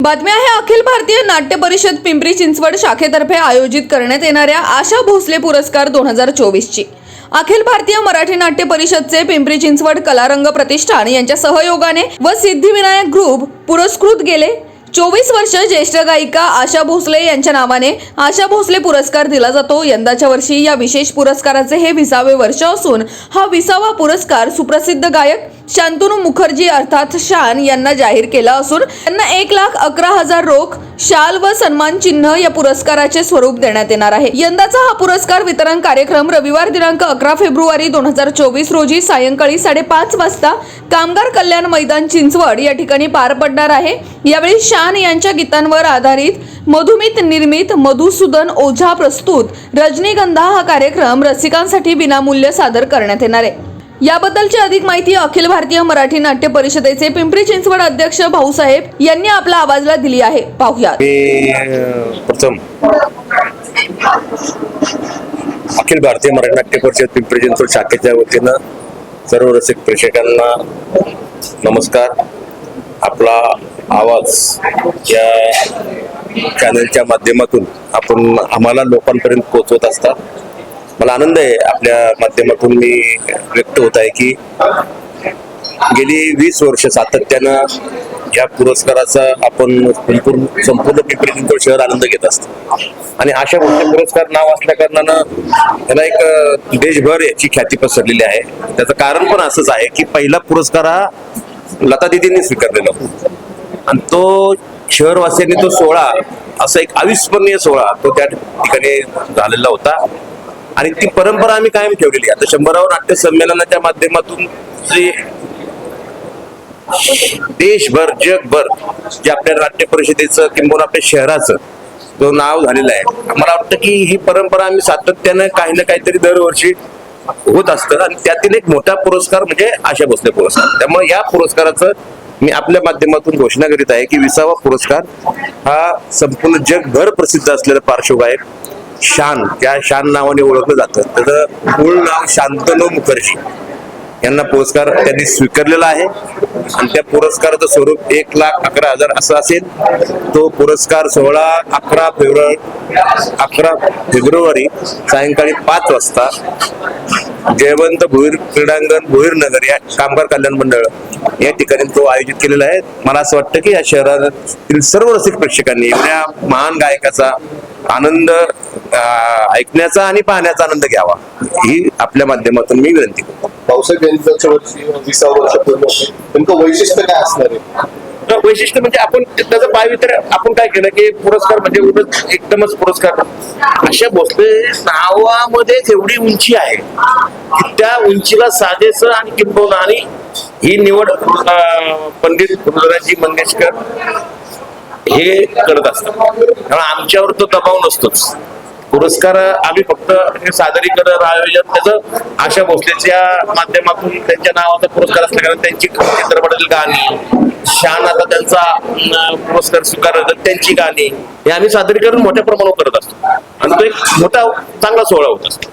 बातमी आहे अखिल भारतीय नाट्य परिषद पिंपरी चिंचवड शाखेतर्फे आयोजित करण्यात येणाऱ्या आशा भोसले पुरस्कार दोन हजार चोवीसची. अखिल भारतीय मराठी नाट्य परिषदचे पिंपरी चिंचवड कलारंग प्रतिष्ठान यांच्या सहयोगाने व सिद्धिविनायक ग्रुप पुरस्कृत गेले. चोवीस वर्ष ज्येष्ठ गायिका आशा भोसले यांच्या नावाने आशा भोसले पुरस्कार दिला जातो. यंदाच्या वर्षी या विशेष पुरस्काराचे हे विसावे वर्ष असून हा विसावा पुरस्कार सुप्रसिद्ध गायक शांतनू मुखर्जी अर्थात शान यांना जाहीर केला असून त्यांना एक लाख अकरा हजार रोख शाल व सन्मान चिन्ह या पुरस्काराचे स्वरूप देण्यात येणार आहे. यंदाचा हा पुरस्कार वितरण कार्यक्रम रविवार दिनांक अकरा फेब्रुवारी दोन हजार चोवीस रोजी सायंकाळी साडेपाच वाजता कामगार कल्याण मैदान चिंचवड या ठिकाणी पार पडणार आहे. यावेळी शान यांच्या गीतांवर आधारित मधुमित निर्मित मधुसूदन ओझा प्रस्तुत रजनीगंधा हा कार्यक्रम रसिकांसाठी विनामूल्य सादर करण्यात येणार आहे. याबद्दलची अधिक माहिती अखिल भारतीय मराठी नाट्य परिषदेचे पिंपरी चिंचवड अध्यक्ष भाऊसाहेब यांनी आपल्या आवाजला दिली आहे. पाहूया प्रथम अखिल भारतीय मराठी नाट्य परिषद पिंपरी चिंचवड शाखेच्या वतीनं सर्व रसिक प्रेक्षकांना नमस्कार. आपला आवाज या चॅनलच्या माध्यमातून आपण आम्हाला लोकांपर्यंत पोहोचवत असतात मला आनंद आहे आपल्या माध्यमातून मी व्यक्त होत आहे की गेली वीस वर्ष सातत्यानं या पुरस्काराचा आपण संपूर्ण संपूर्ण पिंपरी चिंचवड शहर आनंद घेत असतो. आणि अशा मोठ्या पुरस्कार नाव असल्या कारणानं त्याला एक देशभर याची ख्याती पसरलेली आहे. त्याचं कारण पण असंच आहे की पहिला पुरस्कार हा लता दिदींनी स्वीकारलेला होता. आणि तो शहरवासियांनी तो सोहळा असा एक अविस्मरणीय सोहळा तो त्या ठिकाणी झालेला होता. आणि ती परंपरा आम्ही कायम ठेवलेली आहे. आता शंभराव नाट्य संमेलनाच्या माध्यमातून जी देशभर जगभर जे आपल्या नाट्य परिषदेचं किंवा आपल्या शहराचं जो नाव झालेलं आहे मला वाटतं की ही परंपरा आम्ही सातत्यानं काही ना काहीतरी दरवर्षी होत असतं आणि त्यातील एक मोठा पुरस्कार म्हणजे आशा भोसले पुरस्कार त्यामुळे या पुरस्काराचं मी आपल्या माध्यमातून घोषणा करीत आहे की विसावा पुरस्कार हा संपूर्ण जगभर प्रसिद्ध असलेला पार्श्वगायक शान त्या शान नावाने ओळखलं जातं. त्याचं मूळ नाव शांतनू मुखर्जी. यांना पुरस्कार त्यांनी स्वीकारलेला आहे. आणि त्या पुरस्काराचं स्वरूप एक लाख अकरा हजार असं असेल. तो पुरस्कार सोहळा अकरा फेब्रुवारी अकरा फेब्रुवारी सायंकाळी पाच वाजता जयवंत भुईर क्रीडांगण भुईर नगर या कामगार कल्याण मंडळ या ठिकाणी तो आयोजित केलेला आहे. मला असं वाटतं की या शहरातील सर्व रसिक प्रेक्षकांनी या महान गायकाचा आनंद ऐकण्याचा आणि पाहण्याचा आनंद घ्यावा. ही आपल्या माध्यमातून मी विनंती करतो. वर्षी विसावं वर्ष होते नेमकं वैशिष्ट्य काय असणार आहे? तर वैशिष्ट्य म्हणजे आपण त्याचं पावित्र्य आपण काय केलं की पुरस्कार म्हणजे उगाच एकदमच पुरस्कार. अशा भोसले नावामध्येच एवढी उंची आहे की त्या उंचीला साजेस आणि किंबवणं आणि ही निवड पंडित मंगेशकर हे करत असतात. कारण आमच्यावर तो दबाव नसतोच. पुरस्कार आम्ही फक्त हे सादरीकरण आयोजन त्याचं आशा भोसलेच्या माध्यमातून त्यांच्या नावाचा पुरस्कार असल्या कारण त्यांची चित्रपटातील गाणी शान आता त्यांचा पुरस्कार स्वीकार त्यांची गाणी हे आम्ही सादरीकरण मोठ्या प्रमाणावर करत असतो. आणि तो एक मोठा चांगला सोहळा होत असतो.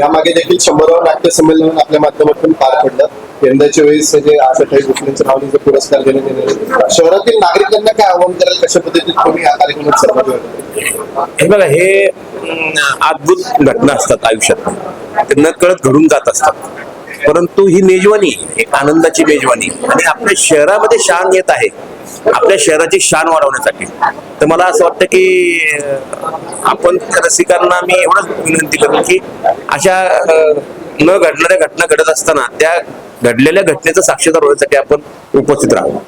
यामागे देखील शंभरावं नाट्य संमेलन आपल्या माध्यमातून पार पडलं. यंदाच्या वेळेस जे आशाताई भोसलेंच्या नावाने जो पुरस्कार देण्यात येणार आहे. शहरातील नागरिकांना काय आव्हान कराल? कशा पद्धतीने तुम्ही या कार्यक्रमात सहभागी होता हे बघा हे अद्भुत घटना असतात आयुष्यात. ते न कळत घडून जात असतात. परंतु ही मेजवानी एक आनंदाची मेजवानी. आणि आपल्या शहरामध्ये शान येत आहे. आपल्या शहराची शान वाढवण्यासाठी. तर मला असं वाटतं की आपण रसिकांना मी एवढंच विनंती करेन की अशा न घडणाऱ्या घटना घडत असताना त्या घडलेल्या घटनेचा साक्षीदार होण्यासाठी आपण उपस्थित राहावं.